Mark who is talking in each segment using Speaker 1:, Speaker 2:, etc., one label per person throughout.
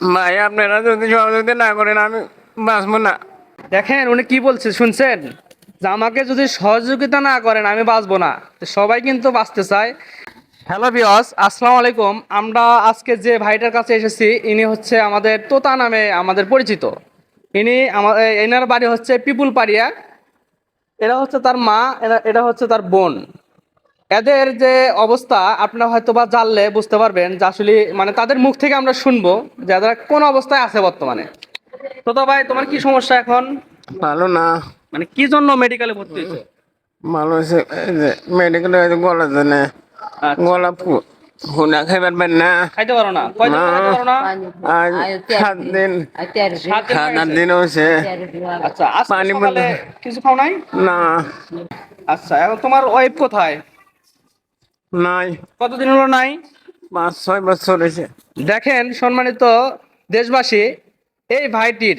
Speaker 1: ভাই, আপনারা যদি সহযোগিতা না করেন, আমি বাঁচবো না।
Speaker 2: দেখেন, উনি কি বলছে, শুনছেন? যে আমাকে যদি সহযোগিতা না করেন, আমি বাঁচবো না। সবাই কিন্তু বাঁচতে চায়। হ্যালো বিয়স আসসালামু আলাইকুম। আমরা আজকে যে ভাইটার কাছে এসেছি, ইনি হচ্ছে আমাদের তোতা নামে আমাদের পরিচিত। ইনি আমাদের এনার বাড়ি হচ্ছে পিপুল পাড়িয়া এরা হচ্ছে তার মা, এরা এটা হচ্ছে তার বোন। এদের যে অবস্থা আপনারা হয়তো বা জানলে বুঝতে পারবেন যে আসলে মানে তাদের মুখ থেকে আমরা শুনব যে এরা কোন অবস্থায় আছে বর্তমানে। তোতা ভাই তোমার কি সমস্যা এখন?
Speaker 1: ভালো না।
Speaker 2: মানে কি জন্য মেডিকেলে ভর্তি হয়েছে?
Speaker 1: ভালো হয়েছে মেডিকেলে গলা জানে। গলা ফু- ফুনা খাইবার পারেন না।
Speaker 2: খাইতে পারো না। কয়দিন
Speaker 1: না।
Speaker 2: পারো না?
Speaker 1: আজ সাত দিন।
Speaker 2: সাত দিন
Speaker 1: হয়েছে।
Speaker 2: আচ্ছা
Speaker 1: পানি
Speaker 2: কিছু খাও নাই?
Speaker 1: না।
Speaker 2: আচ্ছা এখন তোমার ওয়াইফ কোথায়?
Speaker 1: নাই।
Speaker 2: কতদিন হলো নাই?
Speaker 1: পাঁচ ছয় বছর হয়েছে।
Speaker 2: দেখেন সম্মানিত দেশবাসী এই ভাইটির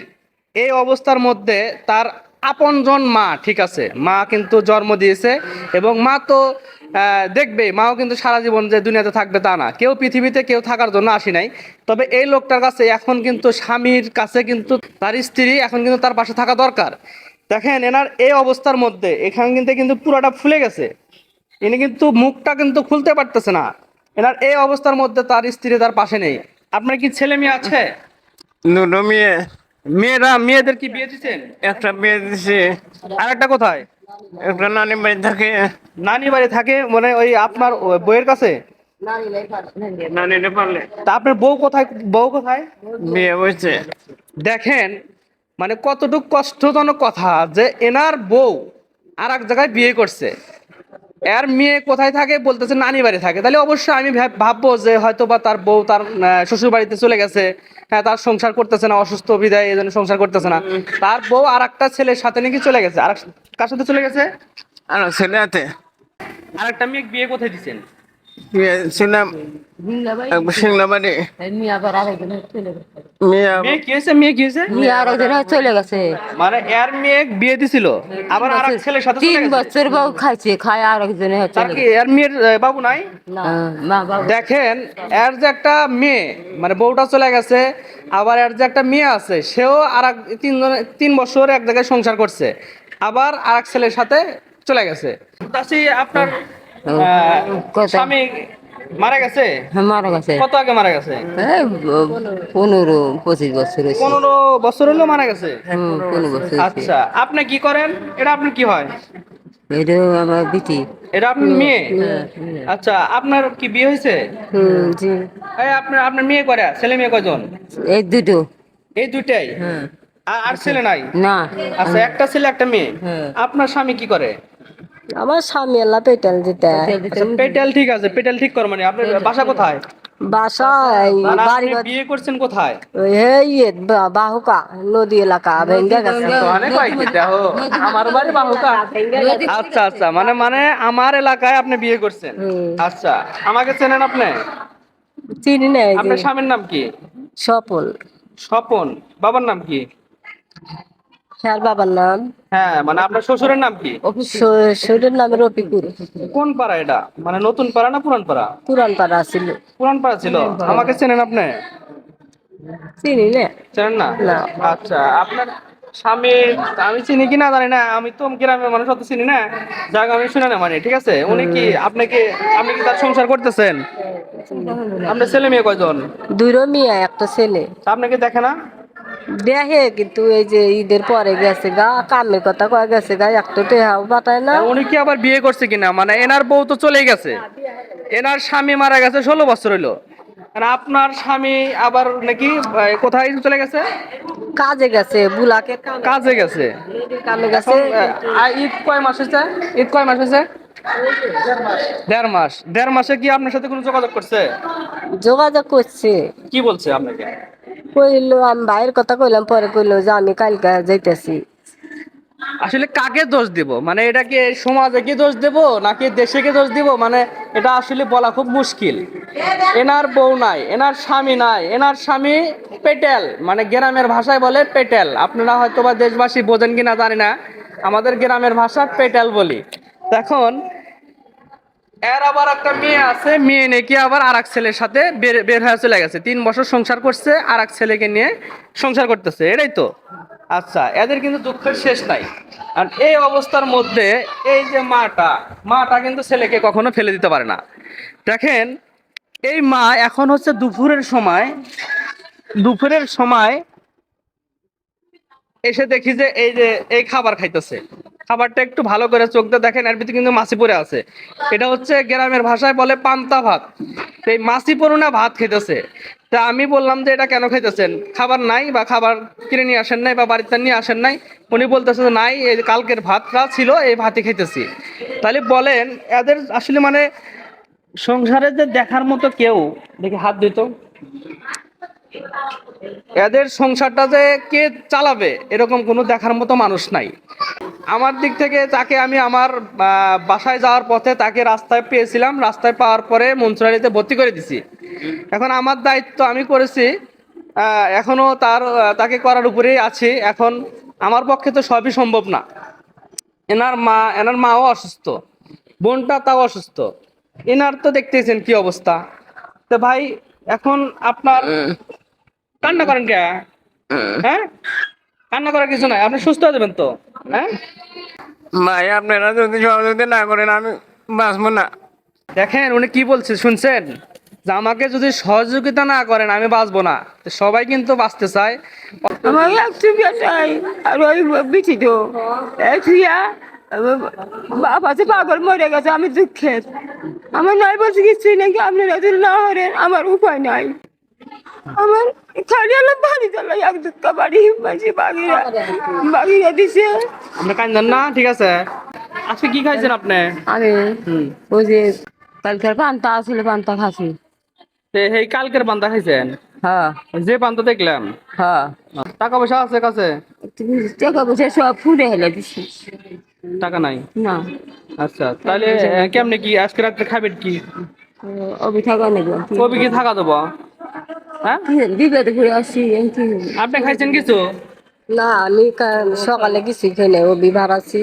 Speaker 2: এই অবস্থার মধ্যে তার আপনজন মা ঠিক আছে? মা কিন্তু জন্ম দিয়েছে এবং মা তো দেখবে মাও কিন্তু সারা জীবন যে দুনিয়াতে থাকবে তা না। কেউ পৃথিবীতে কেউ থাকার জন্য আসি নাই। তবে এই লোকটার কাছে এখন কিন্তু স্বামীর কাছে কিন্তু তার স্ত্রী এখন কিন্তু তার পাশে থাকা দরকার। দেখেন এনার এই অবস্থার মধ্যে এখান কিন্তু কিন্তু পুরাটা ফুলে গেছে। ইনি কিন্তু মুখটা কিন্তু খুলতে পারতেছে না। এনার এই অবস্থার মধ্যে তার স্ত্রী তার পাশে নেই। আপনার কি ছেলে মেয়ে আছে?
Speaker 1: দুটো মেয়ে।
Speaker 2: মেয়েরা মেয়েদের কি বিয়ে দিচ্ছেন
Speaker 1: একটা বিয়ে দিছি
Speaker 2: আর একটা কোথায়?
Speaker 1: একটা নানি বাড়ি থাকে।
Speaker 2: নানি বাড়ি থাকে মানে ওই আপনার বইয়ের কাছে?
Speaker 1: পারলে।
Speaker 2: তা আপনার বউ কোথায় বউ কোথায়?
Speaker 1: বিয়ে হয়েছে।
Speaker 2: দেখেন মানে কতটুকু কষ্টজনক কথা যে এনার বউ আর এক জায়গায় বিয়ে করছে। এর মেয়ে কোথায় থাকে বলতেছে নানি বাড়ি থাকে। তাহলে অবশ্যই আমি ভাব- ভাববো যে হয়তো বা তার বউ তার শ্বশুর বাড়িতে চলে গেছে। হ্যাঁ তার সংসার করতেছে না অসুস্থ বিদায় এই জন্য সংসার করতেছে না। তার বউ আর একটা ছেলের সাথে নাকি চলে গেছে? আর কার সাথে চলে গেছে?
Speaker 1: আর ছেলে আছে।
Speaker 2: আর একটা মেয়ে বিয়ে কোথায় দিচ্ছেন
Speaker 1: বিয়ে ছিলাম একবার সিংলা বাড়ি মেয়ে
Speaker 2: মেয়ে কি হয়েছে? মেয়ে কি হয়েছে?
Speaker 3: চলে গেছে।
Speaker 2: মানে এর মেয়ে বিয়ে দিছিল আবার আর ছেলের সাথে
Speaker 3: তিন বছর বউ খাইছে খায় আর
Speaker 2: তার কি এর মেয়ের বাবু নাই?
Speaker 3: মা
Speaker 2: দেখেন এর যে একটা মেয়ে মানে বউটা চলে গেছে আবার এর যে একটা মেয়ে আছে সেও আর এক তিনজন তিন বছর এক জায়গায় সংসার করছে আবার আর এক ছেলের সাথে চলে গেছে। আপনার? স্বামী মারা গেছে?
Speaker 3: হ্যাঁ, মারা গেছে।
Speaker 2: কত আগে মারা গেছে?
Speaker 3: পনেরো পঁচিশ বছর
Speaker 2: পনেরো বছর হলো মারা গেছে? আচ্ছা আপনি কি করেন? এটা আপনার কি হয়?
Speaker 3: এটা আমার বিটি।
Speaker 2: এটা আপনার মেয়ে? আচ্ছা আপনার কি বিয়ে হয়েছে?
Speaker 3: জি।
Speaker 2: আপনার আপনার মেয়ে করে ছেলে মেয়ে কয়জন?
Speaker 3: এই দুটো।
Speaker 2: এই দুইটাই?
Speaker 3: হ্যাঁ।
Speaker 2: আর ছেলে নাই?
Speaker 3: না।
Speaker 2: আচ্ছা একটা ছেলে একটা মেয়ে।
Speaker 3: হ্যাঁ।
Speaker 2: আপনার স্বামী কি করে?
Speaker 4: আমার স্বামী আল্লাহ পেটেল দিতে।
Speaker 2: আচ্ছা, পেটেল ঠিক আছে পেটেল ঠিক কর মানে আপনার বাসা কোথায়?
Speaker 4: বাসায় বাড়ি
Speaker 2: আপনি বিয়ে করছেন কোথায়?
Speaker 4: হে ইয়ে বা- বাহুকা নদী এলাকা ভেঙ্গে গেছে।
Speaker 2: আমার বাড়ি বাহুকা। আচ্ছা আচ্ছা মানে মানে আমার এলাকায় আপনি বিয়ে করছেন। আচ্ছা আমাকে চেনেন আপনি?
Speaker 4: চিনি নাই
Speaker 2: আপনার স্বামীর নাম কি?
Speaker 4: স্বপন।
Speaker 2: স্বপন বাবার নাম কি?
Speaker 4: হ্যার বাবার নাম।
Speaker 2: হ্যাঁ মানে আপনার শ্বশুরের নাম কি?
Speaker 4: শ- শরীরের নাম
Speaker 2: কোন পাড়া এটা? মানে নতুন পাড়া না পুরান পাড়া?
Speaker 4: পুরান পাড়া ছিল।
Speaker 2: পুরান পাড়া ছিল? আমাকে চেনেন আপনি?
Speaker 4: চিনি না।
Speaker 2: চেনেন না। আচ্ছা আপনার স্বামী আমি চিনি কি না জানি না আমি তো গ্রামের মানুষ অত চিনি না। যাক আমি শুনে না মানে ঠিক আছে? উনি কি আপনাকে আপনি কি তার সংসার করতেছেন? আপনার ছেলে মেয়ে কয়জন?
Speaker 4: দুইরো মেয়ে একটা ছেলে।
Speaker 2: আপনাকে দেখে না?
Speaker 4: দেখে কিন্তু এই যে ঈদের পরে গেছে গা কামের কথা কয়ে গেছে গা একটা টেহাও পাঠায় না।
Speaker 2: উনি কি আবার বিয়ে করছে কিনা? মানে এনার বউ তো চলেই গেছে। এনার স্বামী মারা গেছে ষোলো বছর হইল। আপনার স্বামী আবার নাকি কোথায় চলে গেছে?
Speaker 4: কাজে গেছে বুলাকে
Speaker 2: কাজে গেছে।
Speaker 4: কামে গেছে।
Speaker 2: ঈদ কয় মাস হয়েছে? ঈদ কয় মাস হয়েছে? দেড় মাস। দেড় মাসে কি আপনার সাথে কোনো যোগাযোগ করছে?
Speaker 4: যোগাযোগ করছে।
Speaker 2: কি বলছে আপনাকে?
Speaker 4: কইলো আমি ভাইয়ের কথা কইলাম পরে কইলো যে আমি কালকে যাইতেছি।
Speaker 2: আসলে কাকে দোষ দিব? মানে এটা কি সমাজে কি দোষ দেব নাকি দেশে কি দোষ দিব? মানে এটা আসলে বলা খুব মুশকিল। এনার বউ নাই এনার স্বামী নাই এনার স্বামী পেটেল মানে গ্রামের ভাষায় বলে পেটেল। আপনারা হয়তো বা দেশবাসী বোঝেন কিনা জানি না। আমাদের গ্রামের ভাষা পেটেল বলি। এখন এর আবার একটা মেয়ে আছে, মেয়ে নাকি আবার আর এক ছেলের সাথে বের হয়ে চলে গেছে। তিন বছর সংসার করছে আর এক ছেলেকে নিয়ে সংসার করতেছে, এটাই তো। আচ্ছা এদের কিন্তু দুঃখের শেষ নাই। আর এই অবস্থার মধ্যে এই যে মাটা মাটা কিন্তু ছেলেকে কখনো ফেলে দিতে পারে না। দেখেন, এই মা এখন হচ্ছে দুপুরের সময় দুপুরের সময় এসে দেখি যে এই যে এই খাবার খাইতেছে। খাবারটা একটু ভালো করে চোখ দিয়ে দেখেন, এর ভিতরে কিন্তু মাছি পরে আছে। এটা হচ্ছে গ্রামের ভাষায় বলে পান্তা ভাত। এই মাছি পড়ুনা ভাত খেতেছে। তা আমি বললাম যে, এটা কেন খাইতেছেন খাবার নাই বা খাবার কিনে নিয়ে আসেন নাই বা বাড়িতে নিয়ে আসেন নাই। উনি বলতেছে যে, নাই, এই কালকের ভাতটা ছিল, এই ভাতই খাইতেছি তাহলে বলেন, এদের আসলে মানে সংসারে যে দেখার মতো কেউ, দেখি হাত দিত এদের সংসারটা যে কে চালাবে, এরকম কোনো দেখার মতো মানুষ নাই। আমার দিক থেকে তাকে আমি আমার বাসায় যাওয়ার পথে তাকে রাস্তায় পেয়েছিলাম। রাস্তায় পাওয়ার পরে মঞ্চুরারিতে ভর্তি করে দিছি। এখন আমার দায়িত্ব আমি করেছি এখনও তার তাকে করার উপরেই আছি। এখন আমার পক্ষে তো সবই সম্ভব না। এনার মা এনার মাও অসুস্থ বোনটা তাও অসুস্থ। এনার তো দেখতেছেন কি অবস্থা। তো ভাই এখন আপনার কান্না করেন কে? হ্যাঁ? কান্না করার কিছু নাই। আপনি সুস্থ হয়ে যাবেন তো?
Speaker 1: ভাই আপনারা যদি সহযোগিতা না করেন আমি বাঁচবো না।
Speaker 2: দেখেন উনি কি বলছে শুনছেন? যে আমাকে যদি সহযোগিতা না করেন আমি বাঁচবো না। তো সবাই কিন্তু বাঁচতে চায়।
Speaker 3: আমার একটু বেটাই আর ওই বিটি তো। পাগল মরে গেছে আমি দুঃখের। আমার নয় বলছে কিছুই নাকি আপনারা যদি না হরেন আমার উপায় নাই। আমার খালি আলো বাড়ি চালাই এক দুঃখ বাড়ি মাঝে বাগিরা বাগিরা দিছে।
Speaker 2: আপনি কান্দেন না ঠিক আছে। আজকে কি খাইছেন আপনি?
Speaker 3: আমি ওই যে কালকের পান্তা আছিল পান্তা খাসি।
Speaker 2: এই কালকের পান্তা খাইছেন?
Speaker 3: হ্যাঁ।
Speaker 2: যে পান্তা দেখলাম।
Speaker 3: হ্যাঁ।
Speaker 2: টাকা পয়সা আছে কাছে?
Speaker 3: টাকা পয়সা সব ফুটে হেলে দিছি।
Speaker 2: টাকা নাই?
Speaker 3: না।
Speaker 2: আচ্ছা তাহলে কেমনে কি আজকে রাত্রে খাবেন কি?
Speaker 3: অবি থাকা নেব।
Speaker 2: কবি কি থাকা দেবো? হ্যাঁ?
Speaker 3: বিপদে ঘুরে
Speaker 2: আপনি খাইছেন কিছু?
Speaker 4: না আমি সকালে কিছুই খাই নাই ও বিভার আছি।